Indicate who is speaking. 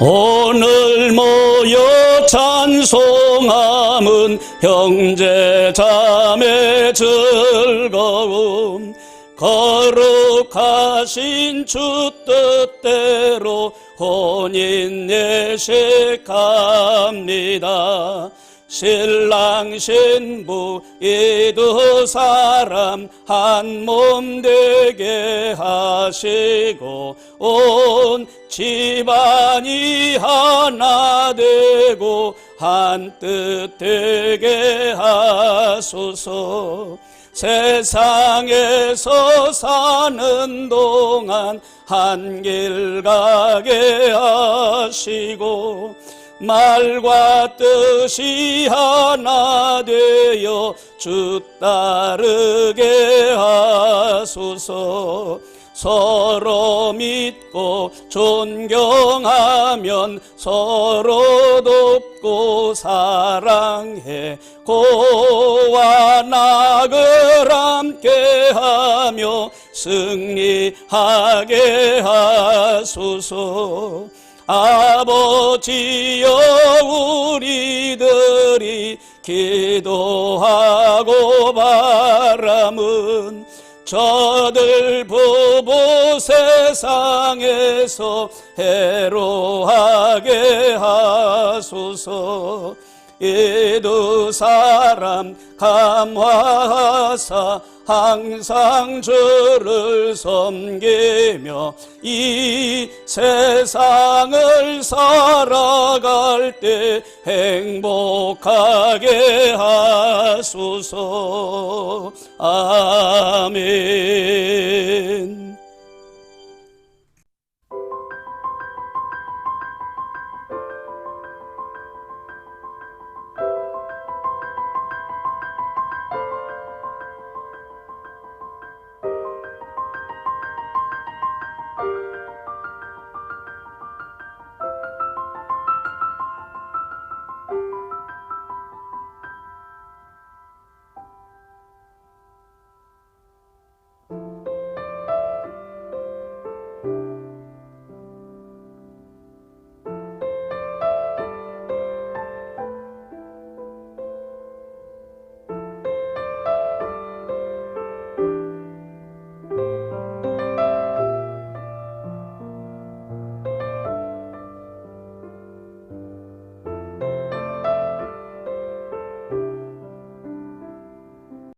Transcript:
Speaker 1: 오늘 모여 찬송함은 형제 자매 즐거움. 거룩하신 주 뜻대로 혼인 예식합니다 신랑 신부 이 두 사람 한 몸 되게 하시고 온 집안이 하나 되고 한 뜻 되게 하소서. 세상에서 사는 동안 한 길 가게 하시고 말과 뜻이 하나 되어 주 따르게 하소서. 서로 믿고 존경하면 서로 돕고 사랑해. 고와 낙을 함께하며 승리하게 하소서 아버지여 우리들이 기도하고 바람은 저들 부부 세상에서 해로하게 하소서 이두 사람 감화하사 항상 주를 섬기며 이 세상을 살아갈 때 행복하게 하소서. 아멘